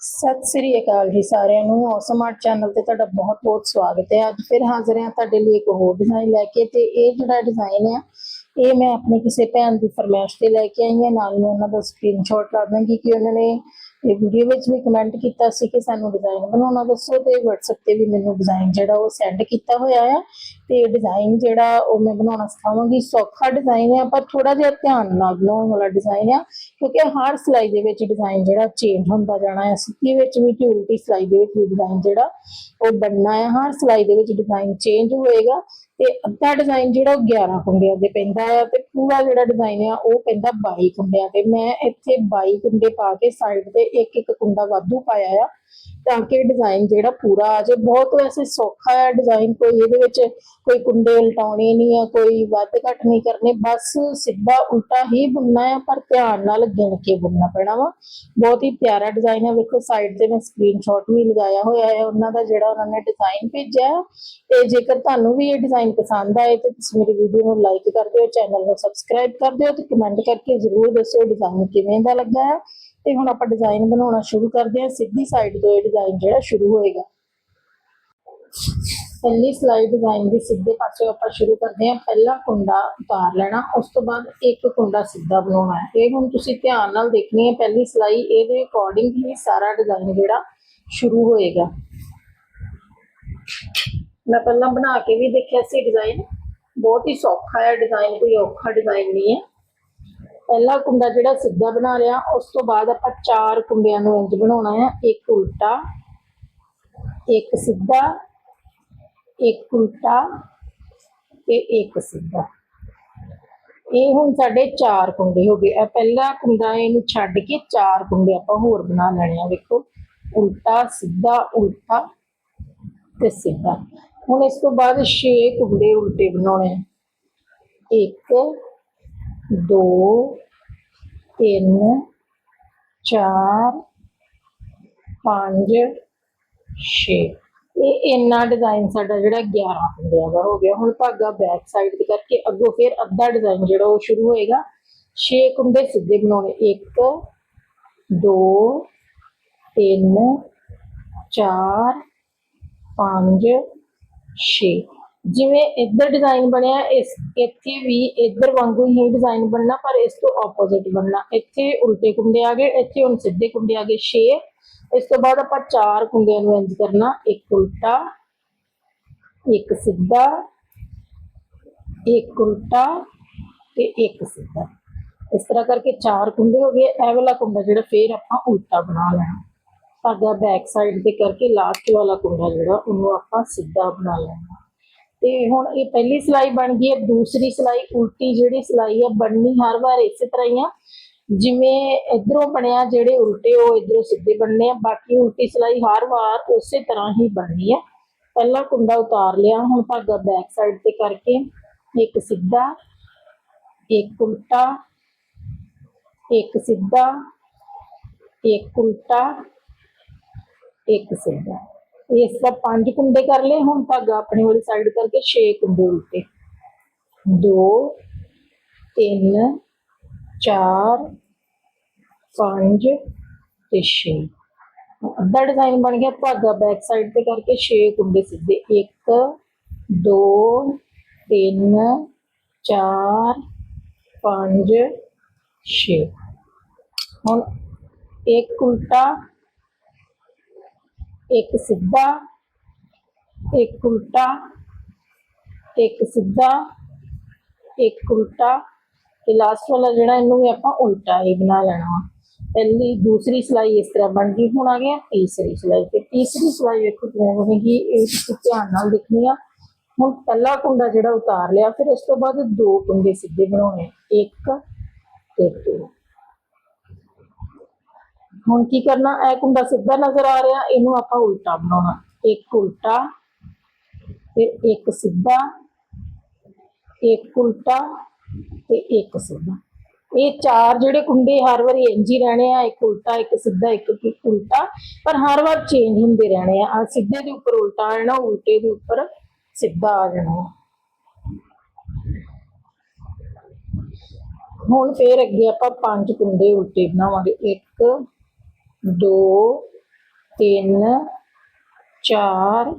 ਸਤਿ ਸ੍ਰੀ ਅਕਾਲ ਜੀ ਸਾਰਿਆਂ ਨੂੰ। ਔਸਮ ਆਰਟ ਚੈਨਲ ਤੇ ਤੁਹਾਡਾ ਬਹੁਤ-ਬਹੁਤ ਸਵਾਗਤ ਹੈ। ਅੱਜ ਫਿਰ ਹਾਜ਼ਰ ਹਾਂ ਤੁਹਾਡੇ ਲਈ ਇੱਕ ਹੋਰ ਡਿਜ਼ਾਈਨ ਲੈ ਕੇ ਤੇ ਇਹ ਜਿਹੜਾ ਡਿਜ਼ਾਈਨ ਆ ਇਹ ਮੈਂ ਆਪਣੇ ਕਿਸੇ ਭੈਣ ਦੀ ਫਰਮਾਇਸ਼ ਤੇ ਲੈ ਕੇ ਆਈ ਹਾਂ। ਨਾਲ ਮੈਂ ਉਹਨਾਂ ਦਾ ਸਕਰੀਨਸ਼ਾਟ ਲਾ ਦਾਂਗੀ ਕਿ ਉਹਨਾਂ ਨੇ ਇਹ ਵੀਡੀਓ ਵਿੱਚ ਵੀ ਕਮੈਂਟ ਕੀਤਾ ਸੀ ਕਿ ਸਾਨੂੰ ਡਿਜ਼ਾਈਨ ਬਣਾਉਣਾ ਦੱਸੋ ਤੇ WhatsApp ਤੇ ਵੀ ਮੈਨੂੰ ਡਿਜ਼ਾਈਨ ਜਿਹੜਾ ਉਹ ਸੈਂਡ ਕੀਤਾ ਹੋਇਆ ਆ। ਤੇ ਡਿਜ਼ਾਈਨ ਜਿਹੜਾ ਉਹ ਮੈਂ ਬਣਾਉਣਾ ਸਿਖਾਵਾਂਗੀ। ਸੌਖਾ ਡਿਜ਼ਾਈਨ ਹੈ ਪਰ ਥੋੜਾ ਜਿਹਾ ਧਿਆਨ ਨਾਲ ਬਣਾਉਣ ਵਾਲਾ ਡਿਜ਼ਾਈਨ ਆ, ਕਿਉਂਕਿ ਹਰ ਸਿਲਾਈ ਦੇ ਵਿੱਚ ਡਿਜ਼ਾਈਨ ਜਿਹੜਾ ਚੇਂਜ ਹੁੰਦਾ ਜਾਣਾ ਹੈ ਸਿੱਧੀ ਵਿੱਚ ਵੀ ਤੇ ਉਲਟੀ ਸਿਲਾਈ ਦੇ ਵਿੱਚ ਵੀ ਡਿਜ਼ਾਈਨ ਜਿਹੜਾ ਉਹ ਬਣਨਾ ਹੈ ਹਰ ਸਿਲਾਈ ਦੇ ਵਿੱਚ ਡਿਜ਼ਾਈਨ ਚੇਂਜ ਹੋਏਗਾ। ਤੇ ਅੱਧਾ ਡਿਜ਼ਾਈਨ ਜਿਹੜਾ ਉਹ 11 ਕੁੰਡਿਆਂ ਦੇ ਪੈਂਦਾ ਆ ਤੇ ਪੂਰਾ ਜਿਹੜਾ ਡਿਜ਼ਾਈਨ ਆ ਉਹ ਪੈਂਦਾ 22 ਕੁੰਡਿਆਂ ਤੇ। ਮੈਂ ਇੱਥੇ 22 ਕੁੰਡੇ ਪਾ ਕੇ ਸਾਈਡ ਤੇ ਇੱਕ ਇੱਕ ਕੁੰਡਾ ਵਾਧੂ ਪਾਇਆ ਆ। ਤਾਂ ਕਿ ਡਿਜ਼ਾਈਨ ਜਿਹੜਾ ਪੂਰਾ ਆ ਜਾਏ। ਬਹੁਤ ਵੈਸੇ ਸੌਖਾ ਹੈ ਡਿਜ਼ਾਈਨ ਕੋਈ, ਇਹਦੇ ਵਿੱਚ ਕੋਈ ਕੁੰਡੇ ਉਲਟਾਉਣੇ ਨਹੀਂ ਆ, ਕੋਈ ਵੱਧ ਘੱਟ ਨਹੀਂ ਕਰਨੇ। ਬਸ ਸਿੱਧਾ ਉਲਟਾ ਹੀ ਬੁਣਨਾ ਹੈ ਪਰ ਧਿਆਨ ਨਾਲ ਗਿਣ ਕੇ ਬੁਣਨਾ ਪੈਣਾ ਵਾ। ਬਹੁਤ ਹੀ ਪਿਆਰਾ ਡਿਜ਼ਾਈਨ ਹੈ ਵੇਖੋ ਸਾਈਡ ਤੇ ਮੈਂ ਸਕਰੀਨਸ਼ਾਟ ਵੀ ਲਗਾਇਆ ਹੋਇਆ ਹੈ। ਉਹਨਾਂ ਦਾ ਜਿਹੜਾ ਉਹਨਾਂ ਨੇ ਡਿਜ਼ਾਈਨ ਭੇਜਿਆ ਤੇ ਜੇਕਰ ਤੁਹਾਨੂੰ ਵੀ ਇਹ ਡਿਜ਼ਾਈਨ ਪਸੰਦ ਆਏ, ਤੇ ਤੁਸੀਂ ਮੇਰੀ ਵੀਡੀਓ ਨੂੰ ਲਾਈਕ ਕਰ ਦਿਓ ਚੈਨਲ ਨੂੰ ਸਬਸਕ੍ਰਾਈਬ ਕਰ ਦਿਓ ਤੇ ਕਮੈਂਟ ਕਰਕੇ ਜ਼ਰੂਰ ਦੱਸਿਓ ਡਿਜ਼ਾਈਨ ਕਿਵੇਂ ਦਾ ਲੱਗਾ ਹੈ ਤੇ ਹੁਣ ਆਪਾਂ ਡਿਜ਼ਾਈਨ ਬਣਾਉਣਾ ਸ਼ੁਰੂ ਕਰਦੇ ਹਾਂ। ਸਿੱਧੀ ਸਾਈਡ ਤੋਂ ਇਹ ਡਿਜ਼ਾਈਨ ਜਿਹੜਾ ਸ਼ੁਰੂ ਹੋਏਗਾ। ਪਹਿਲੀ ਸਲਾਈਡ ਡਿਜ਼ਾਈਨ ਦੀ ਸਿੱਧੇ ਪਾਸੇ ਆਪਾਂ ਸ਼ੁਰੂ ਕਰਦੇ ਹਾਂ। ਪਹਿਲਾ ਕੁੰਡਾ ਉਤਾਰ ਲੈਣਾ। ਉਸ ਤੋਂ ਬਾਅਦ ਇੱਕ ਕੁੰਡਾ ਸਿੱਧਾ ਬਣਾਉਣਾ ਹੈ। ਇਹ ਹੁਣ ਤੁਸੀਂ ਧਿਆਨ ਨਾਲ ਦੇਖਣੀ ਹੈ। ਪਹਿਲੀ ਸਲਾਈ ਇਹਦੇ ਅਕੋਰਡਿੰਗ ਹੀ ਸਾਰਾ ਡਿਜ਼ਾਈਨ ਜਿਹੜਾ ਸ਼ੁਰੂ ਹੋਏਗਾ। ਮੈਂ ਪਹਿਲਾਂ ਬਣਾ ਕੇ ਵੀ ਦੇਖਿਆ ਸੀ ਡਿਜ਼ਾਈਨ ਬਹੁਤ ਹੀ ਸੌਖਾ ਹੈ। ਡਿਜ਼ਾਈਨ ਕੋਈ ਔਖਾ ਡਿਜ਼ਾਈਨ ਨਹੀਂ ਹੈ। ਪਹਿਲਾ ਕੁੰਡਾ ਜਿਹੜਾ ਸਿੱਧਾ ਬਣਾ ਲਿਆ, ਉਸ ਤੋਂ ਬਾਅਦ ਆਪਾਂ ਚਾਰ ਕੁੰਡਿਆਂ ਨੂੰ ਇੰਜ ਬਣਾਉਣਾ ਹੈ ਇੱਕ ਉਲਟਾ, ਇੱਕ ਸਿੱਧਾ, ਇੱਕ ਉਲਟਾ ਤੇ ਇੱਕ ਸਿੱਧਾ। ਇਹ ਹੁਣ ਸਾਡੇ ਚਾਰ ਕੁੰਡੇ ਹੋ ਗਏ। ਇਹ ਪਹਿਲਾ ਕੁੰਡਾ ਇਹਨੂੰ ਛੱਡ ਕੇ ਚਾਰ ਕੁੰਡੇ ਆਪਾਂ ਹੋਰ ਬਣਾ ਲੈਣੇ ਆ। ਵੇਖੋ ਉਲਟਾ, ਸਿੱਧਾ, ਉਲਟਾ ਤੇ ਸਿੱਧਾ। ਹੁਣ ਇਸ ਤੋਂ ਬਾਅਦ 6 ਕੁੰਡੇ ਉਲਟੇ ਬਣਾਉਣੇ ਆ। ਇੱਕ ਦੋ, ਤਿੰਨ, ਚਾਰ, ਪੰਜ, ਛੇ। ਇਹ ਇੰਨਾ ਡਿਜ਼ਾਈਨ ਸਾਡਾ ਜਿਹੜਾ 11 ਹੁੰਦਿਆ ਦਾ ਹੋ ਗਿਆ। ਹੁਣ ਭਾਗਾ ਬੈਕ ਸਾਈਡ ਤੇ ਕਰਕੇ ਅੱਗੋਂ ਫਿਰ ਅੱਧਾ ਡਿਜ਼ਾਈਨ ਜਿਹੜਾ ਉਹ ਸ਼ੁਰੂ ਹੋਏਗਾ। 6 ਕੁੰਡੇ ਸਿੱਧੇ ਬਣਾਉਣੇ। 1 2 3 4 5 6 ਜਿਵੇਂ ਇੱਧਰ ਡਿਜ਼ਾਈਨ ਬਣਿਆ, ਇਸ, ਇੱਥੇ ਵੀ ਇੱਧਰ ਵਾਂਗੂ ਹੀ ਡਿਜ਼ਾਈਨ ਬਣਨਾ, ਪਰ ਇਸ ਤੋਂ ਆਪੋਜ਼ਿਟ ਬਣਨਾ। ਇੱਥੇ ਉਲਟੇ ਕੁੰਡੇ ਆ ਗਏ, ਇੱਥੇ ਹੁਣ ਸਿੱਧੇ ਕੁੰਡੇ ਆ ਗਏ 6 ਇਸ ਤੋਂ ਬਾਅਦ ਆਪਾਂ ਚਾਰ ਕੁੰਡਿਆਂ ਨੂੰ ਇੰਜ ਕਰਨਾ, ਇੱਕ ਉਲਟਾ, ਇੱਕ ਸਿੱਧਾ, ਇੱਕ ਉਲਟਾ ਤੇ ਇੱਕ ਸਿੱਧਾ। ਇਸ ਤਰ੍ਹਾਂ ਕਰਕੇ ਚਾਰ ਕੁੰਡੇ ਹੋ ਗਏ, ਇਹ ਵਾਲਾ ਕੁੰਡਾ ਜਿਹੜਾ ਫੇਰ ਆਪਾਂ ਉਲਟਾ ਬਣਾ ਲੈਣਾ। ਧਾਗਾ ਬੈਕ ਸਾਈਡ ਤੇ ਕਰਕੇ ਲਾਸਟ ਵਾਲਾ ਕੁੰਡਾ ਜਿਹੜਾ, ਉਹਨੂੰ ਆਪਾਂ ਸਿੱਧਾ ਬਣਾ ਲੈਣਾ। ਤੇ ਹੁਣ ਇਹ ਪਹਿਲੀ ਸਿਲਾਈ ਬਣ ਗਈ ਹੈ, ਦੂਸਰੀ ਸਿਲਾਈ, ਉਲਟੀ ਜਿਹੜੀ ਸਿਲਾਈ ਹੈ ਬਣਨੀ ਹਰ ਵਾਰ ਇਸੇ ਤਰ੍ਹਾਂ ਹੀ ਆ। ਜਿਵੇਂ ਇਧਰੋਂ ਬਣਿਆ, ਜਿਹੜੇ ਉਲਟੇ ਉਹ ਇਧਰੋਂ ਸਿੱਧੇ ਬਣਨੇ ਆ, ਬਾਕੀ ਉਲਟੀ ਸਿਲਾਈ ਹਰ ਵਾਰ ਉਸੇ ਤਰ੍ਹਾਂ ਹੀ ਬਣਨੀ ਹੈ ਪਹਿਲਾ ਕੁੰਡਾ ਉਤਾਰ ਲਿਆ, ਹੁਣ ਧਾਗਾ ਬੈਕ ਸਾਈਡ ਤੇ ਕਰਕੇ ਇੱਕ ਸਿੱਧਾ, ਇੱਕ ਉਲਟਾ, ਇੱਕ ਸਿੱਧਾ, ਇੱਕ ਉਲਟਾ, ਇੱਕ ਸਿੱਧਾ। ਇਸ ਦਾ ਪੰਜ ਕੁੰਡੇ ਕਰ ਲਏ, ਹੁਣ ਧਾਗਾ ਆਪਣੇ ਵਾਲੀ ਸਾਈਡ ਕਰਕੇ 6 ਕੁੰਡੇ ਉਲਟੇ। 2 3 4 5 ਤੇ 6 ਅੱਧਾ ਡਿਜ਼ਾਈਨ ਬਣ ਗਿਆ ਧਾਗਾ ਬੈਕ ਸਾਈਡ ਤੇ ਕਰਕੇ 6 ਕੁੰਡੇ ਸਿੱਧੇ। 1 2 3 4 5 6 ਹੁਣ ਇੱਕ ਉਲਟਾ ਇੱਕ ਸਿੱਧਾ, ਇੱਕ ਉਲਟਾ, ਇੱਕ ਸਿੱਧਾ, ਇੱਕ ਉਲਟਾ। ਤੇ ਲਾਸਟ ਵਾਲਾ ਜਿਹੜਾ ਇਹਨੂੰ ਵੀ ਆਪਾਂ ਉਲਟਾ ਹੀ ਬਣਾ ਲੈਣਾ ਵਾ। ਪਹਿਲੀ, ਦੂਸਰੀ ਸਿਲਾਈ ਇਸ ਤਰ੍ਹਾਂ ਬਣ ਗਈ, ਹੁਣ ਆ ਗਿਆ ਤੀਸਰੀ ਸਿਲਾਈ। ਤੇ ਤੀਸਰੀ ਸਿਲਾਈ ਵੇਖੋ ਕਿਵੇਂ ਬਣੇਗੀ ਇਹ ਤੁਸੀਂ ਧਿਆਨ ਨਾਲ ਦੇਖਣੀ ਆ। ਹੁਣ ਪਹਿਲਾ ਕੁੰਡਾ ਜਿਹੜਾ ਉਤਾਰ ਲਿਆ, ਫਿਰ ਉਸ ਤੋਂ ਬਾਅਦ ਦੋ ਕੁੰਡੇ ਸਿੱਧੇ ਬਣਾਉਣੇ ਇੱਕ ਤੇ ਦੋ। ਹੁਣ ਕੀ ਕਰਨਾ? ਇਹ ਕੁੰਡਾ ਸਿੱਧਾ ਨਜ਼ਰ ਆ ਰਿਹਾ, ਇਹਨੂੰ ਆਪਾਂ ਉਲਟਾ ਬਣਾਉਣਾ। ਇੱਕ ਉਲਟਾ ਫਿਰ ਇੱਕ ਸਿੱਧਾ, ਇੱਕ ਉਲਟਾ ਤੇ ਇੱਕ ਸਿੱਧਾ। ਇਹ ਚਾਰ ਜਿਹੜੇ ਕੁੰਡੇ ਹਰ ਵਾਰੀ ਇੰਜ ਹੀ ਰਹਿਣੇ ਆ, ਇੱਕ ਉਲਟਾ, ਇੱਕ ਸਿੱਧਾ, ਇੱਕ ਉਲਟਾ, ਪਰ ਹਰ ਵਾਰ ਚੇਂਜ ਹੁੰਦੇ ਰਹਿਣੇ ਆ। ਆ ਸਿੱਧੇ ਦੇ ਉੱਪਰ ਉਲਟਾ ਆ ਜਾਣਾ, ਉਲਟੇ ਦੇ ਉੱਪਰ ਸਿੱਧਾ ਆ ਜਾਣਾ। ਹੁਣ ਫੇਰ ਅੱਗੇ ਆਪਾਂ ਪੰਜ ਕੁੰਡੇ ਉਲਟੇ ਬਣਾਵਾਂਗੇ। 1 ਦੋ, ਤਿੰਨ, ਚਾਰ,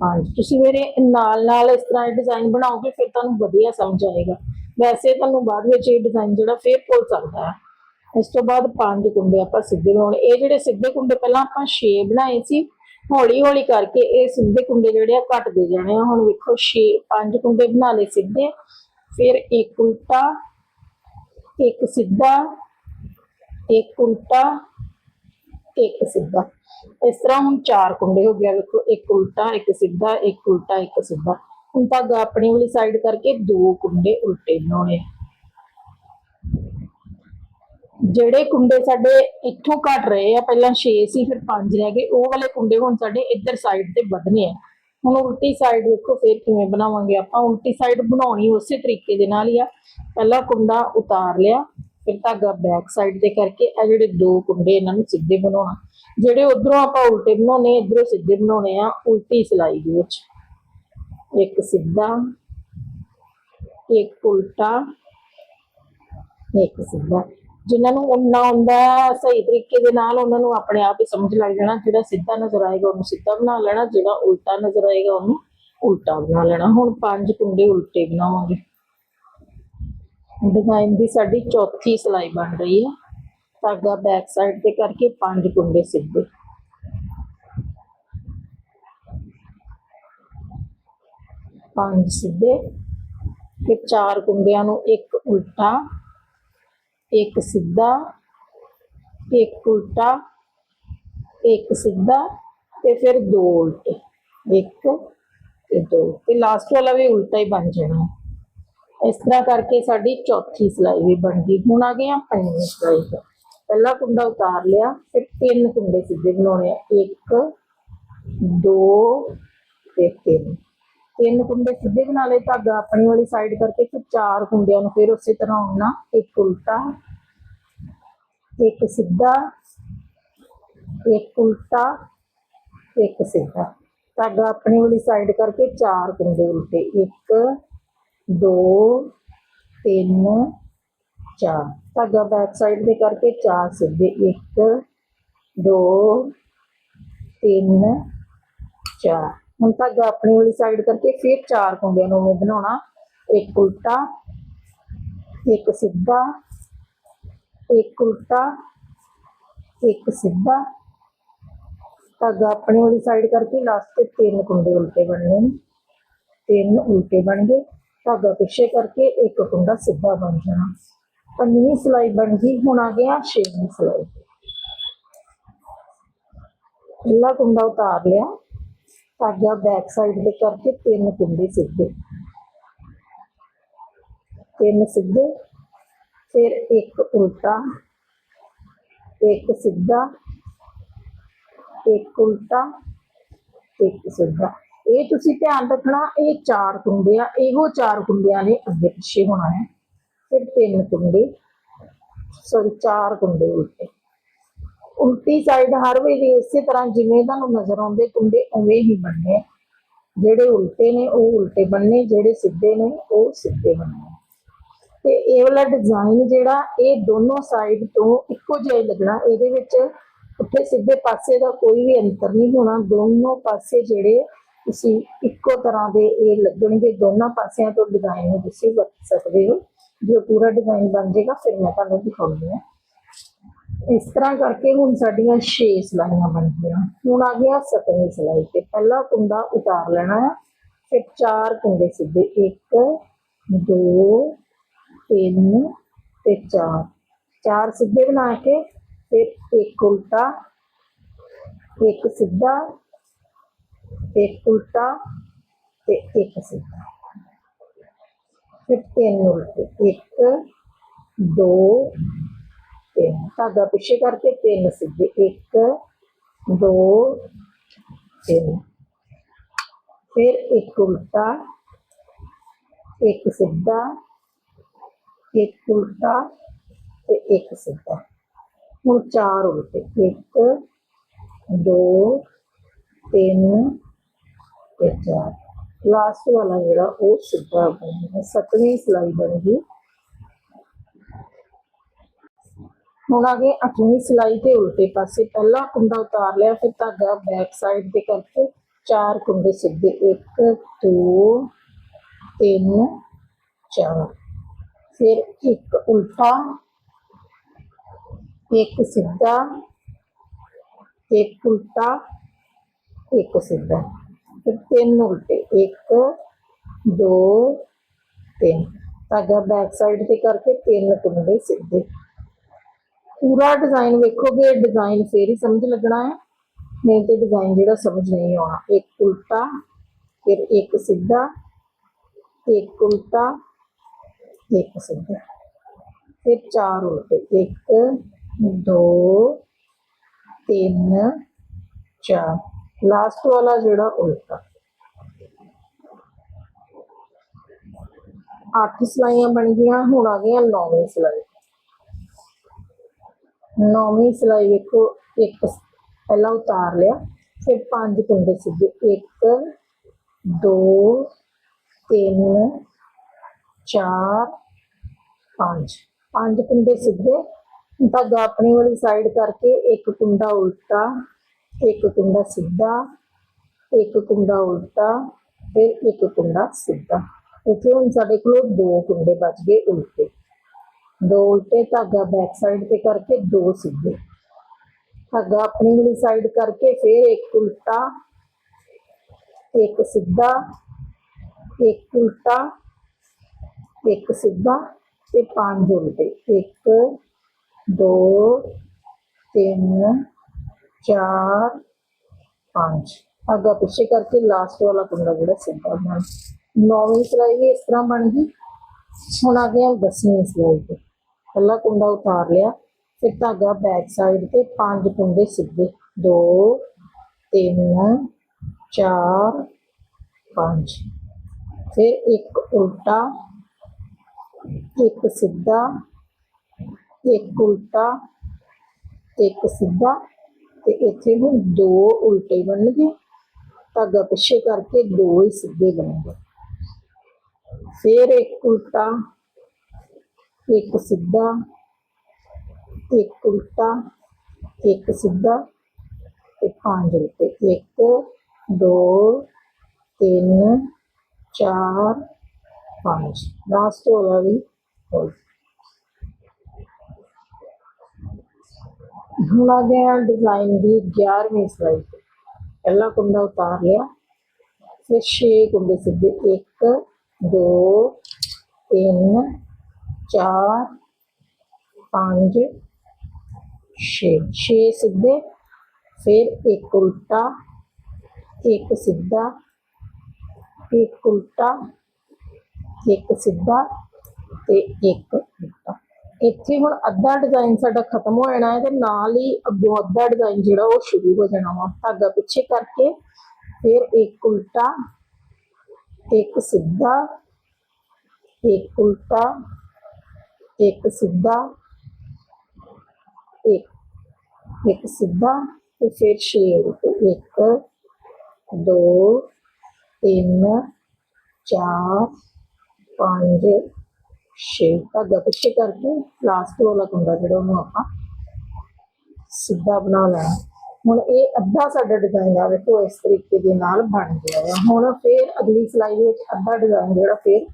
ਪੰਜ। ਤੁਸੀਂ ਮੇਰੇ ਨਾਲ ਨਾਲ ਇਸ ਤਰ੍ਹਾਂ ਡਿਜ਼ਾਈਨ ਬਣਾਓਗੇ, ਫਿਰ ਤੁਹਾਨੂੰ ਵਧੀਆ ਸਮਝ ਆਏਗਾ। ਵੈਸੇ ਤੁਹਾਨੂੰ ਬਾਅਦ ਵਿੱਚ ਇਹ ਡਿਜ਼ਾਈਨ ਜਿਹੜਾ ਫੇਰ ਭੁੱਲ ਸਕਦਾ ਹੈ। ਇਸ ਤੋਂ ਬਾਅਦ ਪੰਜ ਕੁੰਡੇ ਆਪਾਂ ਸਿੱਧੇ ਬਣਾਉਣੇ। ਇਹ ਜਿਹੜੇ ਸਿੱਧੇ ਕੁੰਡੇ ਪਹਿਲਾਂ ਆਪਾਂ 6 ਬਣਾਏ ਸੀ, ਹੌਲੀ ਹੌਲੀ ਕਰਕੇ ਇਹ ਸਿੱਧੇ ਕੁੰਡੇ ਜਿਹੜੇ ਆ ਘਟਦੇ ਜਾਣੇ ਆ। ਹੁਣ ਵੇਖੋ 6 ਪੰਜ ਕੁੰਡੇ ਬਣਾ ਲਏ ਸਿੱਧੇ। ਫਿਰ ਇੱਕ ਉਲਟਾ, ਇੱਕ ਸਿੱਧਾ, ਇੱਕ ਉਲਟਾ ਇੱਕ ਸਿੱਧਾ। ਇਸ ਤਰ੍ਹਾਂ ਹੁਣ ਚਾਰ ਕੁੰਡੇ ਹੋ ਗਿਆ ਵੇਖੋ, ਇੱਕ ਉਲਟਾ, ਇੱਕ ਸਿੱਧਾ, ਇੱਕ ਉਲਟਾ, ਇੱਕ ਸਿੱਧਾ। ਹੁਣ ਧਾਗਾ ਆਪਣੀ ਵਾਲੀ ਸਾਈਡ ਕਰਕੇ ਦੋ ਕੁੰਡੇ ਉਲਟੇ ਬਣਾਉਣੇ ਜਿਹੜੇ ਕੁੰਡੇ ਸਾਡੇ ਇੱਥੋਂ ਘਟ ਰਹੇ ਆ, ਪਹਿਲਾਂ 6 ਸੀ, ਫਿਰ 5 ਰਹਿ ਗਏ। ਉਹ ਵਾਲੇ ਕੁੰਡੇ ਹੁਣ ਸਾਡੇ ਇੱਧਰ ਸਾਈਡ ਤੇ ਵਧਨੇ ਆ। ਹੁਣ ਉਲਟੀ ਸਾਈਡ ਵੇਖੋ, ਫਿਰ ਕਿਵੇਂ ਬਣਾਵਾਂਗੇ ਆਪਾਂ। ਉਲਟੀ ਸਾਈਡ ਬਣਾਉਣੀ ਉਸੇ ਤਰੀਕੇ ਦੇ ਨਾਲ ਹੀ ਆ। ਪਹਿਲਾ ਕੁੰਡਾ ਉਤਾਰ ਲਿਆ। ਫਿਰ ਧਾਗਾ ਬੈਕ ਸਾਈਡ ਤੇ ਕਰਕੇ ਇਹ ਜਿਹੜੇ ਦੋ ਕੁੰਡੇ ਇਹਨਾਂ ਨੂੰ ਸਿੱਧੇ ਬਣਾਉਣਾ। ਜਿਹੜੇ ਉਧਰੋਂ ਆਪਾਂ ਉਲਟੇ ਬਣਾਉਣੇ ਇਧਰੋਂ ਸਿੱਧੇ ਬਣਾਉਣੇ ਆ ਉਲਟੀ ਸਿਲਾਈ ਦੇ ਵਿੱਚ। ਇੱਕ ਸਿੱਧਾ, ਇੱਕ ਉਲਟਾ, ਇੱਕ ਸਿੱਧਾ। ਜਿਨ੍ਹਾਂ ਨੂੰ ਉਹਨਾਂ ਆਉਂਦਾ ਸਹੀ ਤਰੀਕੇ ਦੇ ਨਾਲ ਉਹਨਾਂ ਨੂੰ ਆਪਣੇ ਆਪ ਹੀ ਸਮਝ ਲੱਗ ਜਾਣਾ, ਜਿਹੜਾ ਸਿੱਧਾ ਨਜ਼ਰ ਆਏਗਾ ਉਹਨੂੰ ਸਿੱਧਾ ਬਣਾ ਲੈਣਾ, ਜਿਹੜਾ ਉਲਟਾ ਨਜ਼ਰ ਆਏਗਾ ਉਹਨੂੰ ਉਲਟਾ ਬਣਾ ਲੈਣਾ। ਹੁਣ ਪੰਜ ਕੁੰਡੇ ਉਲਟੇ ਬਣਾਵਾਂਗੇ। ਡਿਜ਼ਾਈਨ ਦੀ ਸਾਡੀ ਚੌਥੀ ਸਿਲਾਈ ਬਣ ਰਹੀ ਹੈ। ਧਾਗਾ ਬੈਕ ਸਾਈਡ ਤੇ ਕਰਕੇ ਪੰਜ ਕੁੰਡੇ ਸਿੱਧੇ। ਪੰਜ ਸਿੱਧੇ ਫਿਰ ਚਾਰ ਕੁੰਡਿਆਂ ਨੂੰ ਇੱਕ ਉਲਟਾ, ਇੱਕ ਸਿੱਧਾ, ਇੱਕ ਉਲਟਾ, ਇੱਕ ਸਿੱਧਾ ਤੇ ਫਿਰ ਦੋ ਉਲਟੇ। ਇੱਕ ਤੇ ਦੋ ਤੇ ਲਾਸਟ ਵਾਲਾ ਵੀ ਉਲਟਾ ਹੀ ਬਣ ਜਾਣਾ। ਇਸ ਤਰ੍ਹਾਂ ਕਰਕੇ ਸਾਡੀ ਚੌਥੀ ਸਿਲਾਈ ਵੀ ਬਣ ਗਈ। ਹੁਣ ਆ ਗਏ ਆ ਪੰਜਵੀਂ ਸਿਲਾਈ ਤੇ। ਪਹਿਲਾ ਕੁੰਡਾ ਉਤਾਰ ਲਿਆ ਫਿਰ ਤਿੰਨ ਕੁੰਡੇ ਸਿੱਧੇ ਬਣਾਉਣੇ ਆ। ਇੱਕ, ਦੋ ਤੇ ਤਿੰਨ। ਤਿੰਨ ਕੁੰਡੇ ਸਿੱਧੇ ਬਣਾ ਲਏ। ਧਾਗਾ ਆਪਣੀ ਵਾਲੀ ਸਾਈਡ ਕਰਕੇ ਫਿਰ ਚਾਰ ਕੁੰਡਿਆਂ ਨੂੰ ਫਿਰ ਉਸੇ ਤਰ੍ਹਾਂ ਹੋਣਾ ਇੱਕ ਉਲਟਾ, ਇੱਕ ਸਿੱਧਾ, ਇੱਕ ਉਲਟਾ, ਇੱਕ ਸਿੱਧਾ। ਧਾਗਾ ਆਪਣੀ ਵਾਲੀ ਸਾਈਡ ਕਰਕੇ ਚਾਰ ਕੁੰਡੇ ਉਲਟੇ। ਇੱਕ ਦੋ, ਤਿੰਨ, ਚਾਰ। ਧਾਗਾ ਬੈਕ ਸਾਈਡ ਦੇ ਕਰਕੇ ਚਾਰ ਸਿੱਧੇ। ਇੱਕ, ਦੋ, ਤਿੰਨ, ਚਾਰ। ਹੁਣ ਧਾਗਾ ਆਪਣੀ ਵਾਲੀ ਸਾਈਡ ਕਰਕੇ ਫਿਰ ਚਾਰ ਕੁੰਡਿਆਂ ਨੂੰ ਮੈਂ ਬਣਾਉਣਾ। ਇੱਕ ਉਲਟਾ, ਇੱਕ ਸਿੱਧਾ, ਇੱਕ ਉਲਟਾ, ਇੱਕ ਸਿੱਧਾ। ਧਾਗਾ ਆਪਣੀ ਵਾਲੀ ਸਾਈਡ ਕਰਕੇ ਲਾਸਟ ਤੇ ਤਿੰਨ ਕੁੰਡੇ ਉਲਟੇ ਬਣਨੇ ਨੇ। ਤਿੰਨ ਉਲਟੇ ਬਣ ਗਏ। ਧਾਗਾ ਪਿੱਛੇ ਕਰਕੇ ਇੱਕ ਕੁੰਡਾ ਸਿੱਧਾ ਬਣ ਜਾਣਾ। ਪੰਜਵੀਂ ਸਿਲਾਈ ਬਣ ਗਈ, ਹੁਣ ਆ ਗਿਆ ਛੇਵੀਂ ਸਿਲਾਈ। ਪਹਿਲਾ ਕੁੰਡਾ ਉਤਾਰ ਲਿਆ। ਧਾਗਾ ਬੈਕ ਸਾਈਡ ਦੇ ਕਰਕੇ ਤਿੰਨ ਕੁੰਡੇ ਸਿੱਧੇ। ਤਿੰਨ ਸਿੱਧੇ, ਫਿਰ ਇੱਕ ਉਲਟਾ, ਇੱਕ ਸਿੱਧਾ, ਇੱਕ ਉਲਟਾ, ਇੱਕ ਸਿੱਧਾ। ਇਹ ਤੁਸੀਂ ਧਿਆਨ ਰੱਖਣਾ, ਇਹ ਚਾਰ ਕੁੰਡੇ ਆ, ਇਹੋ ਚਾਰ ਕੁੰਡਿਆਂ ਨੇ ਅੱਗੇ ਪਿੱਛੇ ਹੋਣਾ ਹੈ। ਫਿਰ ਤਿੰਨ ਕੁੰਡੇ ਸੌਰੀ ਚਾਰ ਕੁੰਡੇ ਉਲਟੇ ਉਲਟੀ ਸਾਈਡ ਹਰ ਵੇਲੇ ਇਸੇ ਤਰ੍ਹਾਂ ਜਿਵੇਂ ਤੁਹਾਨੂੰ ਨਜ਼ਰ ਆਉਂਦੇ, ਕੁੰਡੇ ਉਵੇਂ ਹੀ ਬਣਨੇ ਜਿਹੜੇ ਉਲਟੇ ਨੇ, ਉਹ ਉਲਟੇ ਬਣਨੇ, ਜਿਹੜੇ ਸਿੱਧੇ ਨੇ, ਉਹ ਸਿੱਧੇ ਬਣਨੇ ਤੇ ਇਹ ਵਾਲਾ ਡਿਜ਼ਾਈਨ ਜਿਹੜਾ, ਇਹ ਦੋਨੋਂ ਸਾਈਡ ਤੋਂ ਇੱਕੋ ਜਿਹਾ ਹੀ ਲੱਗਣਾ। ਇਹਦੇ ਵਿੱਚ ਉੱਥੇ ਸਿੱਧੇ ਪਾਸੇ ਦਾ ਕੋਈ ਵੀ ਅੰਤਰ ਨਹੀਂ ਹੋਣਾ। ਦੋਨੋਂ ਪਾਸੇ ਜਿਹੜੇ ਤੁਸੀਂ ਇੱਕੋ ਤਰ੍ਹਾਂ ਦੇ ਇਹ ਲੱਗਣਗੇ, ਦੋਨਾਂ ਪਾਸਿਆਂ ਤੋਂ ਡਿਜ਼ਾਈਨ ਨੂੰ ਤੁਸੀਂ ਵਰਤ ਸਕਦੇ ਹੋ। ਜੋ ਪੂਰਾ ਡਿਜ਼ਾਈਨ ਬਣ ਜਾਏਗਾ, ਫਿਰ ਮੈਂ ਤੁਹਾਨੂੰ ਦਿਖਾਉਂਦੀ ਹਾਂ। ਇਸ ਤਰ੍ਹਾਂ ਕਰਕੇ ਹੁਣ ਸਾਡੀਆਂ 6 ਸਿਲਾਈਆਂ ਬਣ ਗਈਆਂ ਹੁਣ ਆ ਗਿਆ ਸਤਵੀਂ ਸਿਲਾਈ ਤੇ ਪਹਿਲਾ ਕੁੰਡਾ ਉਤਾਰ ਲੈਣਾ ਹੈ। ਫਿਰ ਚਾਰ ਕੁੰਡੇ ਸਿੱਧੇ, ਇੱਕ, ਦੋ, ਤਿੰਨ ਤੇ ਚਾਰ। ਚਾਰ ਸਿੱਧੇ ਬਣਾ ਕੇ, ਫਿਰ ਇੱਕ ਉਲਟਾ, ਇੱਕ ਸਿੱਧਾ ਇੱਕ ਉਲਟਾ ਤੇ ਇੱਕ ਸਿੱਧਾ। ਫਿਰ ਤਿੰਨ ਉਲਟੇ ਇੱਕ, ਦੋ, ਤਿੰਨ। ਧਾਗਾ ਪਿੱਛੇ ਕਰਕੇ ਤਿੰਨ ਸਿੱਧੇ। ਇੱਕ, ਦੋ, ਤਿੰਨ। ਫਿਰ ਇੱਕ ਉਲਟਾ, ਇੱਕ ਸਿੱਧਾ, ਇੱਕ ਉਲਟਾ ਤੇ ਇੱਕ ਸਿੱਧਾ। ਹੁਣ ਚਾਰ ਉਲਟੇ। ਇੱਕ, ਦੋ, ਤਿੰਨ ਚਾਰ ਲਾਸਟ ਵਾਲਾ ਜਿਹੜਾ ਉਹ ਸਿੱਧਾ ਬਣ ਗਿਆ। ਸੱਤਵੀਂ ਸਿਲਾਈ ਬਣ ਗਈ। ਹੁਣ ਆ ਗਏ ਅੱਠਵੀਂ ਸਿਲਾਈ ਤੇ ਉਲਟੇ ਪਾਸੇ। ਪਹਿਲਾ ਕੁੰਡਾ ਉਤਾਰ ਲਿਆ, ਫਿਰ ਧਾਗਾ ਬੈਕ ਸਾਈਡ ਤੇ ਕਰਕੇ ਚਾਰ ਕੁੰਡੇ ਸਿੱਧੇ। 1 2 3 4 ਫਿਰ ਇੱਕ ਉਲਟਾ, ਇੱਕ ਸਿੱਧਾ, ਇੱਕ ਉਲਟਾ, ਇੱਕ ਸਿੱਧਾ। ਫਿਰ ਤਿੰਨ ਉਲਟੇ 1 2 3 ਧਾਗਾ ਬੈਕ ਸਾਈਡ ਤੇ ਕਰਕੇ ਤਿੰਨ ਕੁੰਡੇ ਸਿੱਧੇ। ਪੂਰਾ ਡਿਜ਼ਾਈਨ ਵੇਖੋਗੇ ਡਿਜ਼ਾਈਨ ਫੇਰ ਹੀ ਸਮਝ ਲੱਗਣਾ ਹੈ। ਨਹੀਂ ਤੇ ਡਿਜ਼ਾਈਨ ਜਿਹੜਾ ਸਮਝ ਨਹੀਂ ਆਉਣਾ। ਇੱਕ ਉਲਟਾ, ਫਿਰ ਇੱਕ ਸਿੱਧਾ, ਇੱਕ ਉਲਟਾ, ਇੱਕ ਸਿੱਧਾ। ਫਿਰ ਚਾਰ ਉਲਟੇ। ਇੱਕ, ਦੋ, ਤਿੰਨ, ਚਾਰ। ਲਾਸਟ ਵਾਲਾ ਜਿਹੜਾ ਉਲਟਾ। ਅੱਠ ਸਲਾਈਆਂ ਬਣ ਗਈਆਂ, ਹੁਣ ਆ ਗਈਆਂ ਨੌਵੀਂ ਸਲਾਈ। ਨੌਵੀਂ ਸਲਾਈ ਵੇਖੋ, ਇੱਕ ਪਹਿਲਾਂ ਉਤਾਰ ਲਿਆ, ਫਿਰ ਪੰਜ ਕੁੰਡੇ ਸਿੱਧੇ। 1 2 3 4 5 ਪੰਜ ਕੁੰਡੇ ਸਿੱਧੇ। ਧਾਗਾ ਆਪਣੀ ਵਾਲੀ ਸਾਈਡ ਕਰਕੇ ਇੱਕ ਕੁੰਡਾ ਉਲਟਾ। ਇੱਕ ਕੁੰਡਾ ਸਿੱਧਾ, ਇੱਕ ਕੁੰਡਾ ਉਲਟਾ ਫਿਰ ਇੱਕ ਕੁੰਡਾ ਸਿੱਧਾ। ਇੱਥੇ ਹੁਣ ਸਾਡੇ ਕੋਲ ਦੋ ਕੁੰਡੇ ਬਚ ਗਏ ਉਲਟੇ। ਦੋ ਉਲਟੇ ਧਾਗਾ ਬੈਕ ਸਾਈਡ ਤੇ ਕਰਕੇ ਦੋ ਸਿੱਧੇ। ਧਾਗਾ ਆਪਣੀ ਵਾਲੀ ਸਾਈਡ ਕਰਕੇ ਫਿਰ ਇੱਕ ਉਲਟਾ, ਇੱਕ ਸਿੱਧਾ, ਇੱਕ ਉਲਟਾ, ਇੱਕ ਸਿੱਧਾ ਤੇ ਪੰਜ ਉਲਟੇ। 1 2 3 4 5 ਧਾਗਾ ਪਿੱਛੇ ਕਰਕੇ ਲਾਸਟ ਵਾਲਾ ਕੁੰਡਾ ਜਿਹੜਾ ਸਿੱਧਾ ਬਣ ਨੌਵੀਂ ਸਿਲਾਈ ਵੀ ਇਸ ਤਰ੍ਹਾਂ ਬਣ ਗਈ। ਹੁਣ ਆ ਗਿਆ ਦਸਵੀਂ ਸਿਲਾਈ ਤੇ। ਪਹਿਲਾ ਕੁੰਡਾ ਉਤਾਰ ਲਿਆ। ਫਿਰ ਧਾਗਾ ਬੈਕ ਸਾਈਡ ਤੇ ਪੰਜ ਕੁੰਡੇ ਸਿੱਧੇ। 2 3 4 5 ਫਿਰ ਇੱਕ ਉਲਟਾ, ਇੱਕ ਸਿੱਧਾ, ਇੱਕ ਉਲਟਾ, ਇੱਕ ਸਿੱਧਾ। ਤੇ ਇੱਥੇ ਹੁਣ ਦੋ ਉਲਟੇ ਬਣਨਗੇ। ਧਾਗਾ ਪਿੱਛੇ ਕਰਕੇ ਦੋ ਹੀ ਸਿੱਧੇ ਬਣਨਗੇ। ਫਿਰ ਇੱਕ ਉਲਟਾ, ਇੱਕ ਸਿੱਧਾ, ਇੱਕ ਉਲਟਾ, ਇੱਕ ਸਿੱਧਾ ਤੇ ਪੰਜ ਉਲਟੇ। 1 2 3 4 5 ਲਾਸਟ ਵਾਲਾ ਵੀ ਹੋਰ ਹੁਣ ਡਿਜ਼ਾਈਨ ਦੀ 11ਵੀਂ ਸਲਾਈ ਪਹਿਲਾ ਕੁੰਡਾ ਉਤਾਰ ਲਿਆ ਫਿਰ 6 ਕੁੰਡੇ ਸਿੱਧੇ 1 2 3 4 5 6 6 ਸਿੱਧੇ ਫਿਰ ਇੱਕ ਉਲਟਾ ਇੱਕ ਸਿੱਧਾ ਇੱਕ ਉਲਟਾ ਇੱਕ ਸਿੱਧਾ ਤੇ ਇੱਕ ਇੱਥੇ ਹੁਣ ਅੱਧਾ ਡਿਜ਼ਾਈਨ ਸਾਡਾ ਖਤਮ ਹੋ ਜਾਣਾ ਹੈ ਤੇ ਨਾਲ ਹੀ ਅੱਗੋਂ ਅੱਧਾ ਡਿਜ਼ਾਈਨ ਜਿਹੜਾ ਉਹ ਸ਼ੁਰੂ ਹੋ ਜਾਣਾ ਵਾ, ਧਾਗਾ ਪਿੱਛੇ ਕਰਕੇ। ਫਿਰ ਇੱਕ ਉਲਟਾ, ਇੱਕ ਸਿੱਧਾ, ਇੱਕ ਉਲਟਾ, ਇੱਕ ਸਿੱਧਾ, ਇੱਕ ਇੱਕ ਸਿੱਧਾ ਤੇ ਫਿਰ ਛੇ ਉਲਟੇ ਇੱਕ, ਦੋ, ਤਿੰਨ, ਚਾਰ, ਪੰਜ ਛੇ ਧਾਗਾ ਪਿੱਛੇ ਕਰਕੇ ਲਾਸਟ ਵਾਲਾ ਕੁੰਡਾ ਜਿਹੜਾ ਉਹਨੂੰ ਆਪਾਂ ਸਿੱਧਾ ਬਣਾ ਲੈਣਾ। ਹੁਣ ਇਹ ਅੱਧਾ ਸਾਡਾ ਡਿਜ਼ਾਈਨ ਆ, ਵੇਖੋ ਇਸ ਤਰੀਕੇ ਦੇ ਨਾਲ ਬਣ ਗਿਆ ਹੈ ਹੁਣ ਫੇਰ ਅਗਲੀ ਸਲਾਈ ਦੇ ਵਿੱਚ ਅੱਧਾ ਡਿਜ਼ਾਈਨ ਜਿਹੜਾ ਫੇਰ